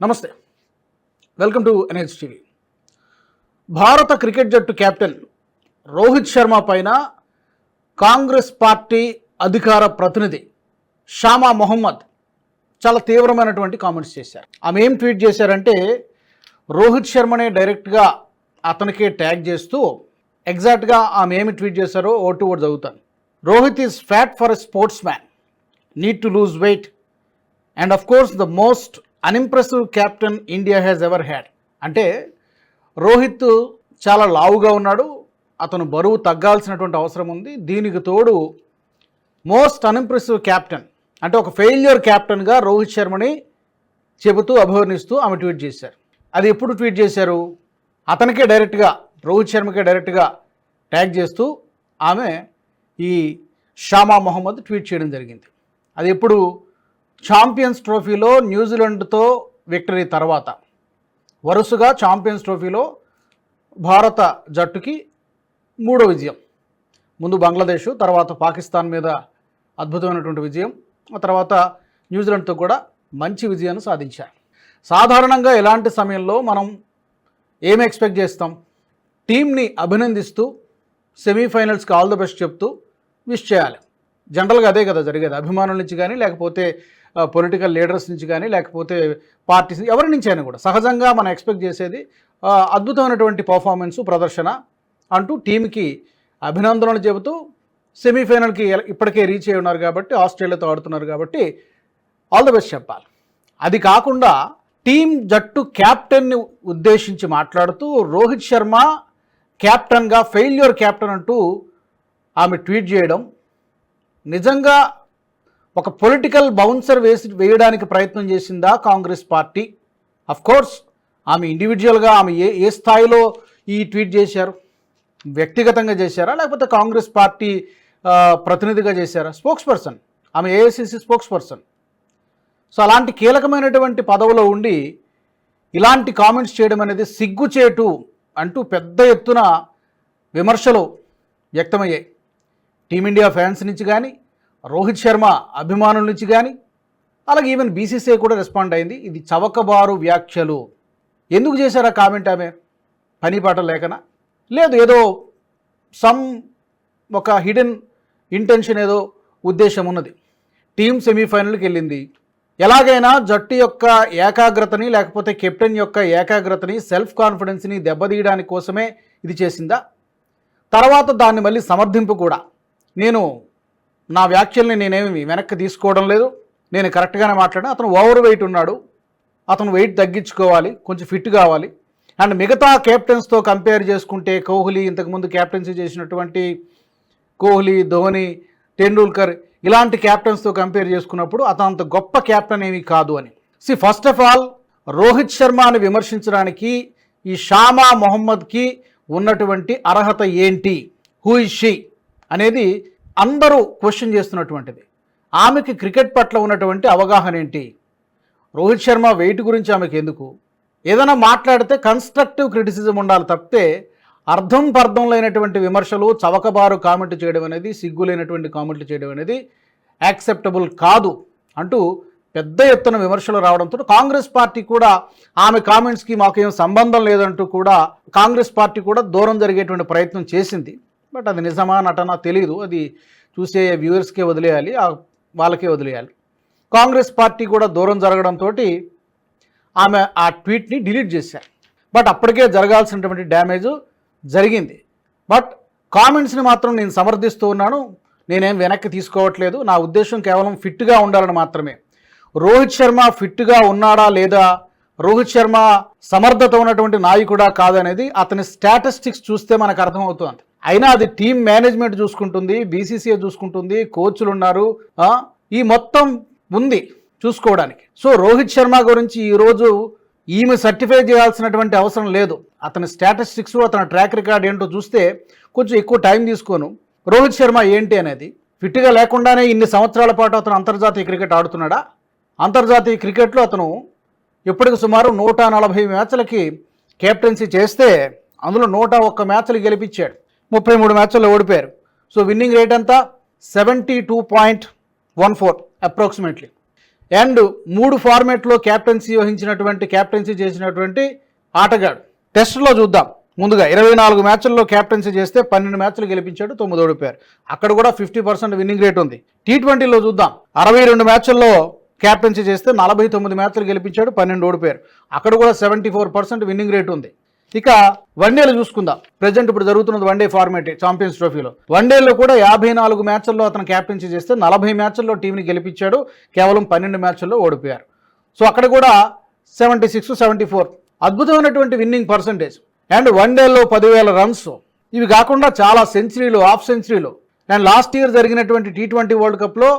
నమస్తే. Welcome to NH TV. భారత cricket జట్టు కెప్టెన్ రోహిత్ శర్మ పైన కాంగ్రెస్ పార్టీ అధికార ప్రతినిధి షామా మొహమ్మద్ చాలా తీవ్రమైనటువంటి కామెంట్స్ చేశారు. ఆమె ఏం ట్వీట్ చేశారంటే రోహిత్ శర్మనే డైరెక్ట్గా అతనికే ట్యాగ్ చేస్తూ ఎగ్జాక్ట్గా ఆమె ఏమి ట్వీట్ చేశారో ఓటు ఓటు చదువుతాను. Rohit is fat for a sportsman need to lose weight and of course the most unimpressive captain India has ever had. అంటే రోహిత్ చాలా లావుగా ఉన్నాడు అతను బరువు తగ్గాల్సినటువంటి అవసరం ఉంది. దీనికి తోడు మోస్ట్ అన్ఇంప్రెసివ్ క్యాప్టెన్ అంటే ఒక ఫెయిల్యూర్ క్యాప్టెన్గా రోహిత్ శర్మని చెబుతూ అభివర్ణిస్తూ ఆమె ట్వీట్ చేశారు. అది ఎప్పుడు ట్వీట్ చేశారు? అతనికే డైరెక్ట్గా రోహిత్ శర్మకే డైరెక్ట్గా ట్యాగ్ చేస్తూ ఆమె ఈ షామా మొహమ్మద్ ట్వీట్ చేయడం జరిగింది. అది ఎప్పుడు ఛాంపియన్స్ ట్రోఫీలో న్యూజిలాండ్తో విక్టరీ తర్వాత. వరుసగా ఛాంపియన్స్ ట్రోఫీలో భారత జట్టుకి మూడో విజయం. ముందు బంగ్లాదేశ్ తర్వాత పాకిస్తాన్ మీద అద్భుతమైనటువంటి విజయం ఆ తర్వాత న్యూజిలాండ్తో కూడా మంచి విజయాన్ని సాధించారు. సాధారణంగా ఇలాంటి సమయంలో మనం ఏమి ఎక్స్పెక్ట్ చేస్తాం? టీంని అభినందిస్తూ సెమీఫైనల్స్కి ఆల్ ద బెస్ట్ చెప్తూ విష్ చేయాలి. జనరల్గా అదే కదా జరిగేది. అభిమానుల నుంచి కానీ లేకపోతే పొలిటికల్ లీడర్స్ నుంచి కానీ లేకపోతే పార్టీస్ ఎవరి నుంచి అయినా కూడా సహజంగా మనం ఎక్స్పెక్ట్ చేసేది అద్భుతమైనటువంటి పర్ఫార్మెన్స్ ప్రదర్శన అంటూ టీంకి అభినందనలు చెబుతూ సెమీఫైనల్కి ఇప్పటికే రీచ్ అయి ఉన్నారు కాబట్టి ఆస్ట్రేలియాతో ఆడుతున్నారు కాబట్టి ఆల్ ద బెస్ట్ చెప్పాలి. అది కాకుండా టీం జట్టు క్యాప్టెన్ని ఉద్దేశించి మాట్లాడుతూ రోహిత్ శర్మ క్యాప్టెన్గా ఫెయిల్యూర్ క్యాప్టెన్ అంటూ ఆమె ట్వీట్ చేయడం నిజంగా ఒక పొలిటికల్ బౌన్సర్ వేసి వేయడానికి ప్రయత్నం చేసిందా కాంగ్రెస్ పార్టీ? అఫ్ కోర్స్ ఆమె ఇండివిజువల్గా ఆమె ఏ ఏ స్థాయిలో ఈ ట్వీట్ చేశారు? వ్యక్తిగతంగా చేశారా? లేకపోతే కాంగ్రెస్ పార్టీ ప్రతినిధిగా చేశారా? స్పోక్స్ పర్సన్ ఆమె ఏఐసిసి స్పోక్స్ పర్సన్ సో అలాంటి కీలకమైనటువంటి పదవిలో ఉండి ఇలాంటి కామెంట్స్ చేయడం అనేది సిగ్గుచేటు అంటూ పెద్ద ఎత్తున విమర్శలు వ్యక్తమయ్యాయి. టీమిండియా ఫ్యాన్స్ నుంచి కానీ రోహిత్ శర్మ అభిమానుల నుంచి కానీ అలాగే ఈవెన్ బీసీసీఐ కూడా రెస్పాండ్ అయింది. ఇది చవకబారు వ్యాఖ్యలు. ఎందుకు చేశారా కామెంట్ ఆమె? పని పాట లేకనా? లేదు ఏదో సమ్ ఒక హిడెన్ ఇంటెన్షన్ ఏదో ఉద్దేశం ఉన్నది. టీం సెమీఫైనల్కి వెళ్ళింది. ఎలాగైనా జట్టు యొక్క ఏకాగ్రతని లేకపోతే కెప్టెన్ యొక్క ఏకాగ్రతని సెల్ఫ్ కాన్ఫిడెన్స్ని దెబ్బతీయడానికి కోసమే ఇది చేసిందా? తర్వాత దాన్ని మళ్ళీ సమర్థింపు కూడా. నేను నా వ్యాఖ్యల్ని నేనేమి వెనక్కి తీసుకోవడం లేదు. నేను కరెక్ట్గానే మాట్లాడినా. అతను ఓవర్ వెయిట్ ఉన్నాడు. అతను వెయిట్ తగ్గించుకోవాలి. కొంచెం ఫిట్ కావాలి. అండ్ మిగతా కెప్టెన్స్తో కంపేర్ చేసుకుంటే కోహ్లీ ఇంతకుముందు కెప్టెన్సీ చేసినటువంటి కోహ్లీ ధోని టెండూల్కర్ ఇలాంటి క్యాప్టెన్స్తో కంపేర్ చేసుకున్నప్పుడు అతను అంత గొప్ప క్యాప్టెన్ ఏమీ కాదు అని. See first of all Rohit శర్మని విమర్శించడానికి ఈ షామా మొహమ్మద్కి ఉన్నటువంటి అర్హత ఏంటి? హూ ఇస్ షీ అనేది అందరూ క్వశ్చన్ చేస్తున్నటువంటిది. ఆమెకి క్రికెట్ పట్ల ఉన్నటువంటి అవగాహన ఏంటి? రోహిత్ శర్మ వెయిట్ గురించి ఆమెకి ఎందుకు? ఏదైనా మాట్లాడితే కన్స్ట్రక్టివ్ క్రిటిసిజం ఉండాలి తప్పితే అర్థం పర్థం లేనటువంటి విమర్శలు చవకబారు కామెంట్ చేయడం అనేది సిగ్గులైనటువంటి కామెంట్లు చేయడం అనేది యాక్సెప్టబుల్ కాదు అంటూ పెద్ద ఎత్తున విమర్శలు రావడంతో కాంగ్రెస్ పార్టీ కూడా ఆమె కామెంట్స్కి మాకేం సంబంధం లేదంటూ కూడా కాంగ్రెస్ పార్టీ కూడా దూరం జరిగేటువంటి ప్రయత్నం చేసింది. బట్ అది నిజమా నటన తెలియదు అది చూసే వ్యూవర్స్కే వదిలేయాలి వాళ్ళకే వదిలేయాలి. కాంగ్రెస్ పార్టీ కూడా దూరం జరగడంతో ఆమె ఆ ట్వీట్ని డిలీట్ చేశారు. బట్ అప్పటికే జరగాల్సినటువంటి డ్యామేజ్ జరిగింది. బట్ కామెంట్స్ని మాత్రం నేను సమర్థిస్తూ ఉన్నాను. నేనేం వెనక్కి తీసుకోవట్లేదు. నా ఉద్దేశం కేవలం ఫిట్గా ఉండాలని మాత్రమే. రోహిత్ శర్మ ఫిట్గా ఉన్నాడా లేదా? రోహిత్ శర్మ సమర్థత ఉన్నటువంటి నాయకుడా కాదనేది అతని స్టాటిస్టిక్స్ చూస్తే మనకు అర్థమవుతుంది. అయినా అది టీం మేనేజ్మెంట్ చూసుకుంటుంది బీసీసీఏ చూసుకుంటుంది కోచ్లు ఉన్నారు ఈ మొత్తం ఉంది చూసుకోవడానికి. సో రోహిత్ శర్మ గురించి ఈరోజు ఈమె సర్టిఫై చేయాల్సినటువంటి అవసరం లేదు. అతని స్టాటిస్టిక్స్ అతని ట్రాక్ రికార్డ్ ఏంటో చూస్తే కొంచెం ఎక్కువ టైం తీసుకోను. రోహిత్ శర్మ ఏంటి అనేది? ఫిట్గా లేకుండానే ఇన్ని సంవత్సరాల పాటు అతను అంతర్జాతీయ క్రికెట్ ఆడుతున్నాడా? అంతర్జాతీయ క్రికెట్లో అతను ఇప్పటికి సుమారు నూట నలభై మ్యాచ్లకి కెప్టెన్సీ చేస్తే అందులో నూట ఒక్క మ్యాచ్లు గెలిపించాడు. ముప్పై మూడు మ్యాచ్ల్లో ఓడిపోయారు. సో విన్నింగ్ రేట్ అంతా seventy two point one four approximately. And మూడు ఫార్మేట్లో క్యాప్టెన్సీ వహించినటువంటి క్యాప్టెన్సీ చేసినటువంటి ఆటగాడు. టెస్ట్లో చూద్దాం. ముందుగా ఇరవై నాలుగు మ్యాచ్ల్లో క్యాప్టెన్సీ చేస్తే పన్నెండు మ్యాచ్లు గెలిపించాడు తొమ్మిది ఓడిపోయారు. అక్కడ కూడా ఫిఫ్టీ పర్సెంట్ విన్నింగ్ రేట్ ఉంది. టీ ట్వంటీలో చూద్దాం. అరవై రెండు మ్యాచ్ల్లో క్యాప్టెన్సీ చేస్తే నలభై తొమ్మిది మ్యాచ్లు గెలిపించాడు పన్నెండు ఓడిపోయారు. అక్కడ కూడా seventy four percent winning rate ఉంది. ఇక వన్డేలు చూసుకుందాం. ప్రజెంట్ ఇప్పుడు జరుగుతున్నది వన్డే ఫార్మేట్ ఛాంపియన్స్ ట్రోఫీలో వన్డేలో కూడా యాభై నాలుగు మ్యాచ్ల్లో అతను క్యాప్టెన్సీ చేస్తే నలభై మ్యాచ్ల్లో టీంని గెలిపించాడు. కేవలం పన్నెండు మ్యాచ్ల్లో ఓడిపోయారు. సో అక్కడ కూడా సెవెంటీ సిక్స్ సెవెంటీ ఫోర్ అద్భుతమైనటువంటి విన్నింగ్ పర్సంటేజ్ అండ్ వన్డేలో పదివేల రన్స్ ఇవి కాకుండా చాలా సెంచరీలు హాఫ్ సెంచరీలు అండ్ లాస్ట్ ఇయర్ జరిగినటువంటి టీ ట్వంటీ వరల్డ్ కప్లో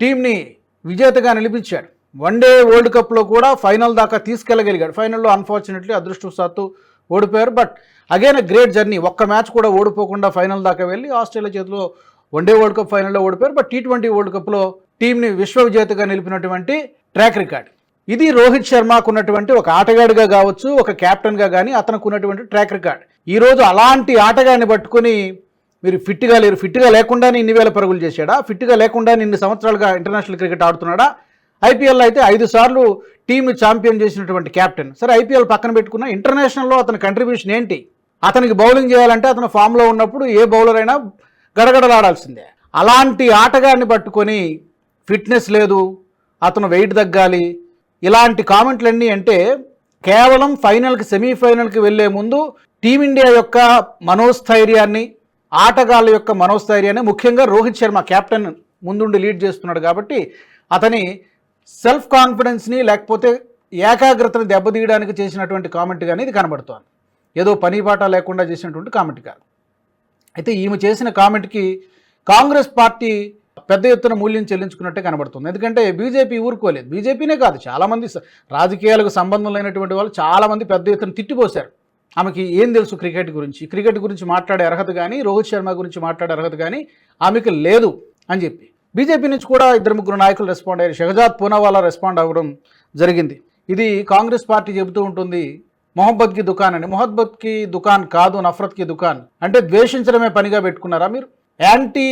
టీంని విజేతగా నిలిపించాడు. వన్డే వరల్డ్ కప్లో కూడా ఫైనల్ దాకా తీసుకెళ్ళగలిగాడు ఫైనల్లో అన్ఫార్చునేట్లీ అదృష్టవశాత్తు ఓడిపోయారు. బట్ అగైన్ గ్రేట్ జర్నీ ఒక్క మ్యాచ్ కూడా ఓడిపోకుండా ఫైనల్ దాకా వెళ్ళి ఆస్ట్రేలియా చేతిలో వన్డే వరల్డ్ కప్ ఫైనల్లో ఓడిపోయారు. బట్ టీ ట్వంటీ వరల్డ్ కప్లో టీంని విశ్వ విజేతగా నిలిపినటువంటి ట్రాక్ రికార్డ్ ఇది రోహిత్ శర్మకు ఉన్నటువంటి ఒక ఆటగాడిగా కావచ్చు ఒక కెప్టెన్గా కానీ అతనికి ఉన్నటువంటి ట్రాక్ రికార్డ్ ఈరోజు అలాంటి ఆటగాడిని పట్టుకొని మీరు ఫిట్గా లేరు. ఫిట్గా లేకుండానే ఇన్ని వేల పరుగులు చేశాడా? ఫిట్గా లేకుండా ఇన్ని సంవత్సరాలుగా ఇంటర్నేషనల్ క్రికెట్ ఆడుతున్నాడా? ఐపీఎల్ అయితే ఐదు సార్లు టీమ్ ఛాంపియన్ చేసినటువంటి కెప్టెన్ సరే ఐపీఎల్ పక్కన పెట్టుకున్న ఇంటర్నేషనల్లో అతని కంట్రిబ్యూషన్ ఏంటి? అతనికి బౌలింగ్ చేయాలంటే అతను ఫామ్లో ఉన్నప్పుడు ఏ బౌలర్ అయినా గడగడలాడాల్సిందే. అలాంటి ఆటగాడిని పట్టుకొని ఫిట్నెస్ లేదు అతను వెయిట్ తగ్గాలి ఇలాంటి కామెంట్లన్నీ అంటే కేవలం ఫైనల్కి సెమీఫైనల్కి వెళ్ళే ముందు టీమిండియా యొక్క మనోస్థైర్యాన్ని ఆటగాళ్ళ యొక్క మనోస్థైర్యాన్ని ముఖ్యంగా రోహిత్ శర్మ కెప్టెన్ ముందుండి లీడ్ చేస్తున్నాడు కాబట్టి అతని సెల్ఫ్ కాన్ఫిడెన్స్ని లేకపోతే ఏకాగ్రతను దెబ్బతీయడానికి చేసినటువంటి కామెంట్ కానీ ఇది కనబడుతోంది. ఏదో పని పాట లేకుండా చేసినటువంటి కామెంట్ కాదు. అయితే ఈమె చేసిన కామెంట్కి కాంగ్రెస్ పార్టీ పెద్ద ఎత్తున మూల్యం చెల్లించుకున్నట్టే కనబడుతుంది. ఎందుకంటే బీజేపీ ఊరుకోలేదు. బీజేపీనే కాదు చాలామంది రాజకీయాలకు సంబంధం లేనటువంటి వాళ్ళు చాలామంది పెద్ద ఎత్తున తిట్టిపోశారు. ఆమెకి ఏం తెలుసు క్రికెట్ గురించి? క్రికెట్ గురించి మాట్లాడే అర్హత కానీ రోహిత్ శర్మ గురించి మాట్లాడే అర్హత కానీ ఆమెకు లేదు అని చెప్పి. బీజేపీ నుంచి కూడా ఇద్దరు ముగ్గురు నాయకులు రెస్పాండ్ అయ్యారు. షహజాద్ పూనావాలా రెస్పాండ్ అవ్వడం జరిగింది. ఇది కాంగ్రెస్ పార్టీ చెబుతూ ఉంటుంది మొహబ్బత్కి దుకాన్ అని. మొహబ్బత్కి దుకాన్ కాదు నఫరత్కి దుకాన్. అంటే ద్వేషించడమే పనిగా పెట్టుకున్నారా మీరు? యాంటీ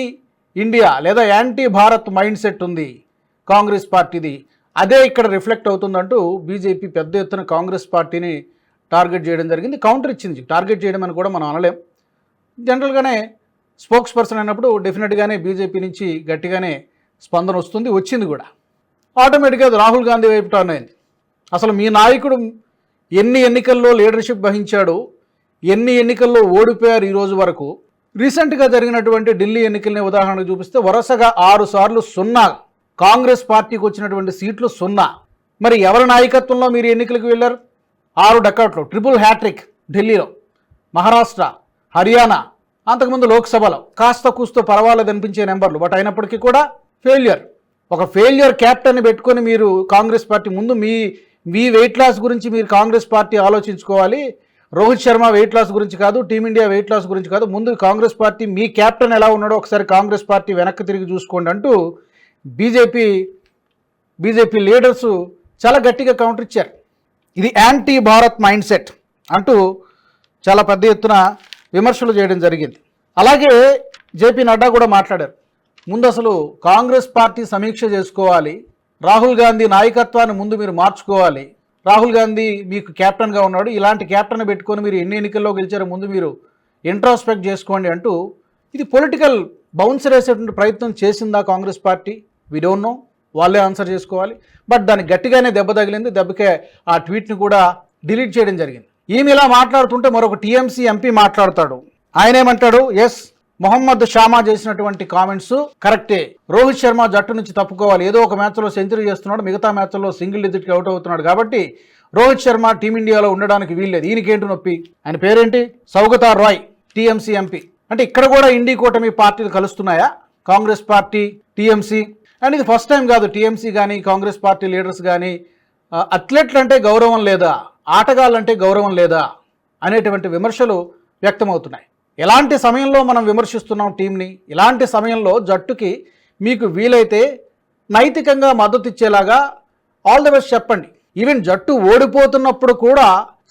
ఇండియా లేదా యాంటీ భారత్ మైండ్ సెట్ ఉంది కాంగ్రెస్ పార్టీది. అదే ఇక్కడ రిఫ్లెక్ట్ అవుతుందంటూ బీజేపీ పెద్ద ఎత్తున కాంగ్రెస్ పార్టీని టార్గెట్ చేయడం జరిగింది. కౌంటర్ ఇచ్చింది. టార్గెట్ చేయడం అని కూడా మనం అనలేం. జనరల్గానే స్పోక్స్ పర్సన్ అయినప్పుడు డెఫినెట్గానే బీజేపీ నుంచి గట్టిగానే స్పందన వస్తుంది వచ్చింది కూడా. ఆటోమేటిక్గా అది రాహుల్ గాంధీ వైపు టర్న్ అయింది. అసలు మీ నాయకుడు ఎన్ని ఎన్నికల్లో లీడర్షిప్ వహించాడు ఎన్ని ఎన్నికల్లో ఓడిపోయారు ఈరోజు వరకు రీసెంట్గా జరిగినటువంటి ఢిల్లీ ఎన్నికలనే ఉదాహరణకు చూపిస్తే వరుసగా ఆరు సార్లు సున్నా కాంగ్రెస్ పార్టీకి వచ్చినటువంటి సీట్లు సున్నా. మరి ఎవరి నాయకత్వంలో మీరు ఎన్నికలకు వెళ్ళారు? ఆరు డకౌట్లు ట్రిపుల్ హ్యాట్రిక్ ఢిల్లీలో. మహారాష్ట్ర హర్యానా అంతకుముందు లోక్సభలో కాస్త కూస్తో పర్వాలేదు అనిపించే నెంబర్లు బట్ అయినప్పటికీ కూడా ఫెయిల్యూర్. ఒక ఫెయిల్యూర్ క్యాప్టెన్ పెట్టుకొని మీరు కాంగ్రెస్ పార్టీ ముందు మీ మీ వెయిట్ లాస్ గురించి మీరు కాంగ్రెస్ పార్టీ ఆలోచించుకోవాలి. రోహిత్ శర్మ వెయిట్ లాస్ గురించి కాదు టీమిండియా వెయిట్ లాస్ గురించి కాదు ముందు కాంగ్రెస్ పార్టీ మీ క్యాప్టెన్ ఎలా ఉన్నాడో ఒకసారి కాంగ్రెస్ పార్టీ వెనక్కి తిరిగి చూసుకోండి అంటూ బీజేపీ బీజేపీ లీడర్స్ చాలా గట్టిగా కౌంటర్ ఇచ్చారు. ఇది యాంటీ భారత్ మైండ్ సెట్ అంటూ చాలా పెద్ద ఎత్తున విమర్శలు చేయడం జరిగింది. అలాగే జేపీ నడ్డా కూడా మాట్లాడారు. ముందు అసలు కాంగ్రెస్ పార్టీ సమీక్ష చేసుకోవాలి. రాహుల్ గాంధీ నాయకత్వాన్ని ముందు మీరు మార్చుకోవాలి. రాహుల్ గాంధీ మీకు కెప్టెన్గా ఉన్నాడు. ఇలాంటి కెప్టెన్ పెట్టుకొని మీరు ఎన్ని ఎన్నికల్లో గెలిచారో ముందు మీరు ఇంట్రాస్పెక్ట్ చేసుకోండి అంటూ ఇది పొలిటికల్ బౌన్సర్ వేసేటువంటి ప్రయత్నం చేసిందా Congress party? We don't know వాళ్ళే ఆన్సర్ చేసుకోవాలి. బట్ దానికి గట్టిగానే దెబ్బ తగిలింది. దెబ్బకే ఆ ట్వీట్ని కూడా డిలీట్ చేయడం జరిగింది. ఈమె ఇలా మాట్లాడుతుంటే మరొక టీఎంసీ ఎంపీ మాట్లాడతాడు. ఆయన ఏమంటాడు ఎస్ మొహమ్మద్ షామా చేసినటువంటి కామెంట్స్ కరెక్టే. రోహిత్ శర్మ జట్టు నుంచి తప్పుకోవాలి. ఏదో ఒక మ్యాచ్లో సెంచరీ చేస్తున్నాడు మిగతా మ్యాచ్లో సింగిల్ డిజిట్కి అవుట్ అవుతున్నాడు కాబట్టి రోహిత్ శర్మ టీమిండియాలో ఉండడానికి వీల్లేదు. ఈయనకేంటి నొప్పి? ఆయన పేరేంటి? Saugata Roy TMC MP. అంటే ఇక్కడ కూడా ఇండి కూటమి పార్టీలు కలుస్తున్నాయా? Congress party TMC. అండ్ ఇది ఫస్ట్ టైం కాదు టీఎంసీ కానీ కాంగ్రెస్ పార్టీ లీడర్స్ కానీ అథ్లెట్లు అంటే గౌరవం లేదా? ఆటగాళ్ళంటే గౌరవం లేదా అనేటువంటి విమర్శలు వ్యక్తమవుతున్నాయి. ఎలాంటి సమయంలో మనం విమర్శిస్తున్నాం టీంని? ఇలాంటి సమయంలో జట్టుకి మీకు వీలైతే నైతికంగా మద్దతు ఇచ్చేలాగా ఆల్ ది బెస్ట్ చెప్పండి. ఈవెన్ జట్టు ఓడిపోతున్నప్పుడు కూడా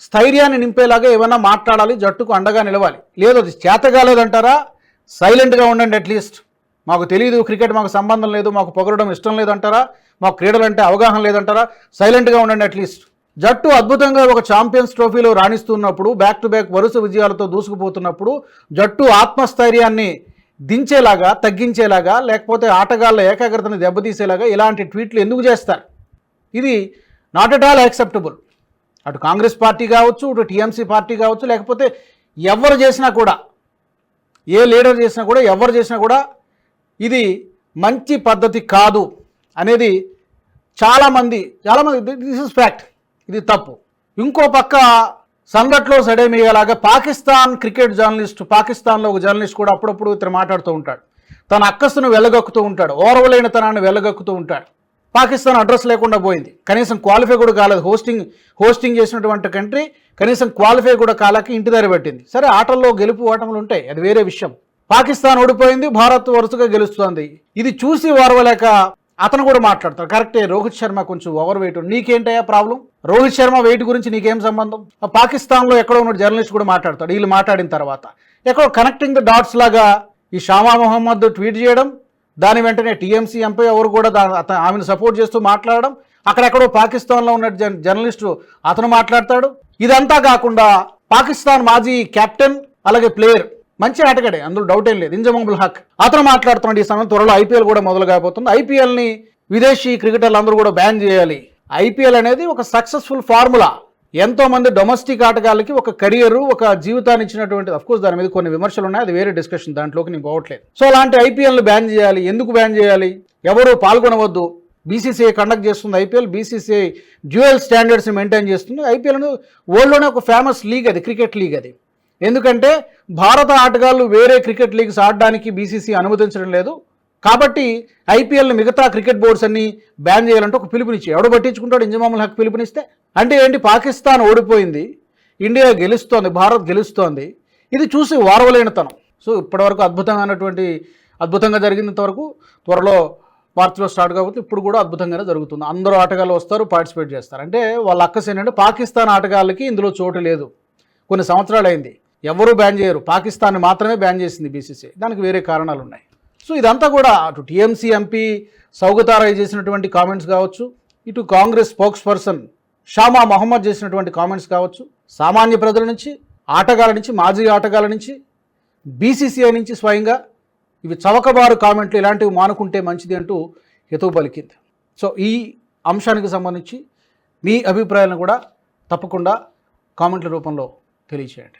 స్థైర్యాన్ని నింపేలాగా ఏమైనా మాట్లాడాలి జట్టుకు అండగా నిలవాలి. లేదు అది చేతగాలేదంటారా సైలెంట్గా ఉండండి అట్లీస్ట్ మాకు తెలియదు క్రికెట్ మాకు సంబంధం లేదు మాకు పొగరడం ఇష్టం లేదంటారా? మాకు క్రీడలంటే అవగాహన లేదంటారా? సైలెంట్గా ఉండండి అట్లీస్ట్ జట్టు అద్భుతంగా ఒక ఛాంపియన్స్ ట్రోఫీలో రాణిస్తున్నప్పుడు బ్యాక్ టు బ్యాక్ వరుస విజయాలతో దూసుకుపోతున్నప్పుడు జట్టు ఆత్మస్థైర్యాన్ని దించేలాగా తగ్గించేలాగా లేకపోతే ఆటగాళ్ళ ఏకాగ్రతను దెబ్బతీసేలాగా ఇలాంటి ట్వీట్లు ఎందుకు చేస్తారు? ఇది నాట్ అట్ ఆల్ యాక్సెప్టబుల్ అటు కాంగ్రెస్ పార్టీ కావచ్చు ఇటు టీఎంసీ పార్టీ కావచ్చు లేకపోతే ఎవరు చేసినా కూడా ఏ లీడర్ చేసినా కూడా ఎవరు చేసినా కూడా ఇది మంచి పద్ధతి కాదు అనేది చాలామంది చాలామంది దిస్ ఇస్ ఫ్యాక్ట్. ఇది తప్పు. ఇంకో పక్క సంగట్లో సడేమియ్యేలాగా పాకిస్తాన్ క్రికెట్ జర్నలిస్ట్ పాకిస్తాన్లో ఒక జర్నలిస్ట్ కూడా అప్పుడప్పుడు ఇతను మాట్లాడుతూ ఉంటాడు. తన అక్కస్సును వెళ్ళగక్కుతూ ఉంటాడు. ఓర్వలేని తనాన్ని వెళ్ళగక్కుతూ ఉంటాడు. పాకిస్తాన్ అడ్రస్ లేకుండా పోయింది. కనీసం క్వాలిఫై కూడా కాలేదు. హోస్టింగ్ హోస్టింగ్ చేసినటువంటి కంట్రీ కనీసం క్వాలిఫై కూడా కాలకి ఇంటి దారి పెట్టింది. సరే ఆటల్లో గెలుపు ఓటములు ఉంటాయి. అది వేరే విషయం. పాకిస్తాన్ ఓడిపోయింది. భారత్ వరుసగా గెలుస్తోంది. ఇది చూసి ఓర్వలేక అతను కూడా మాట్లాడతాడు. కరెక్టే రోహిత్ శర్మ కొంచెం ఓవర్ వెయిట్ నీకేంటయ్యా ప్రాబ్లం రోహిత్ శర్మ వెయిట్ గురించి నీకేం సంబంధం? పాకిస్తాన్లో ఎక్కడో ఉన్న జర్నలిస్ట్ కూడా మాట్లాడతాడు. వీళ్ళు మాట్లాడిన తర్వాత. ఎక్కడో కనెక్టింగ్ ద డాట్స్ లాగా ఈ షామా మొహమ్మద్ ట్వీట్ చేయడం దాని వెంటనే టీఎంసీ ఎంపీ ఎవరు కూడా ఆమెను సపోర్ట్ చేస్తూ మాట్లాడడం అక్కడెక్కడో పాకిస్తాన్లో ఉన్న జర్నలిస్టు అతను మాట్లాడతాడు. ఇదంతా కాకుండా పాకిస్తాన్ మాజీ కెప్టెన్ అలాగే ప్లేయర్ మంచి ఆటగాడే అందులో డౌట్ ఏం లేదు. ఇంజమాబుల్ హక్. అతను మాట్లాడుతున్నాడు ఈ సమయం త్వరలో ఐపీఎల్ కూడా మొదలు కాబోతుంది ఐపీఎల్ని విదేశీ క్రికెటర్లు అందరూ కూడా బ్యాన్ చేయాలి. ఐపీఎల్ అనేది ఒక సక్సెస్ఫుల్ ఫార్ములా ఎంతో మంది డొమెస్టిక్ ఆటగాళ్ళకి ఒక కెరియర్ ఒక జీవితాన్ని ఇచ్చినటువంటి అఫ్కోర్స్ దాని మీద కొన్ని విమర్శలు ఉన్నాయి. అది వేరే డిస్కషన్ దాంట్లోకి నేను పోవట్లేదు. సో అలాంటి ఐపీఎల్ని బ్యాన్ చేయాలి. ఎందుకు బ్యాన్ చేయాలి? ఎవరు పాల్గొనవద్దు. బీసీసీఐ కండక్ట్ చేస్తుంది ఐపీఎల్. బీసీసీఐ డ్యూయల్ స్టాండర్డ్స్ని మెయింటైన్ చేస్తుంది. ఐపీఎల్ వరల్డ్లోనే ఒక ఫేమస్ లీగ్ అది క్రికెట్ లీగ్ అది. ఎందుకంటే భారత ఆటగాళ్ళు వేరే క్రికెట్ లీగ్స్ ఆడడానికి బీసీసీ అనుమతించడం లేదు. కాబట్టి ఐపీఎల్ మిగతా క్రికెట్ బోర్డ్స్ అన్ని బ్యాన్ చేయాలంటే ఒక పిలుపునిచ్చి ఎవడు పట్టించుకుంటాడు ఇంజమాముల హక్ పిలుపునిస్తే. అంటే ఏంటి? పాకిస్తాన్ ఓడిపోయింది. ఇండియా గెలుస్తోంది. భారత్ గెలుస్తోంది. ఇది చూసి వారవలేనితనం. సో ఇప్పటివరకు అద్భుతంగా అద్భుతంగా జరిగినంత వరకు త్వరలో మార్చిలో స్టార్ట్ కాబట్టి ఇప్పుడు కూడా అద్భుతంగానే జరుగుతుంది. అందరూ ఆటగాళ్ళు వస్తారు పార్టిసిపేట్ చేస్తారు. అంటే వాళ్ళ అక్కస్ ఏంటంటే పాకిస్తాన్ ఆటగాళ్ళకి ఇందులో చోటు లేదు. కొన్ని సంవత్సరాలు అయింది ఎవరూ బ్యాన్ చేయరు. పాకిస్తాన్ మాత్రమే బ్యాన్ చేసింది బీసీసీ దానికి వేరే కారణాలు ఉన్నాయి. సో ఇదంతా కూడా అటు టీఎంసీ ఎంపీ సౌగతారాయ్ చేసినటువంటి కామెంట్స్ కావచ్చు ఇటు కాంగ్రెస్ స్పోక్స్ పర్సన్ షామా మహమ్మద్ చేసినటువంటి కామెంట్స్ కావచ్చు. సామాన్య ప్రజల నుంచి ఆటగాళ్ళ నుంచి మాజీ ఆటగాళ్ళ నుంచి బీసీసీఐ నుంచి స్వయంగా ఇవి చవకబారు కామెంట్లు ఇలాంటివి మానుకుంటే మంచిది అంటూ హితవు పలికింది. సో ఈ అంశానికి సంబంధించి మీ అభిప్రాయాలను కూడా తప్పకుండా కామెంట్ల రూపంలో తెలియచేయండి.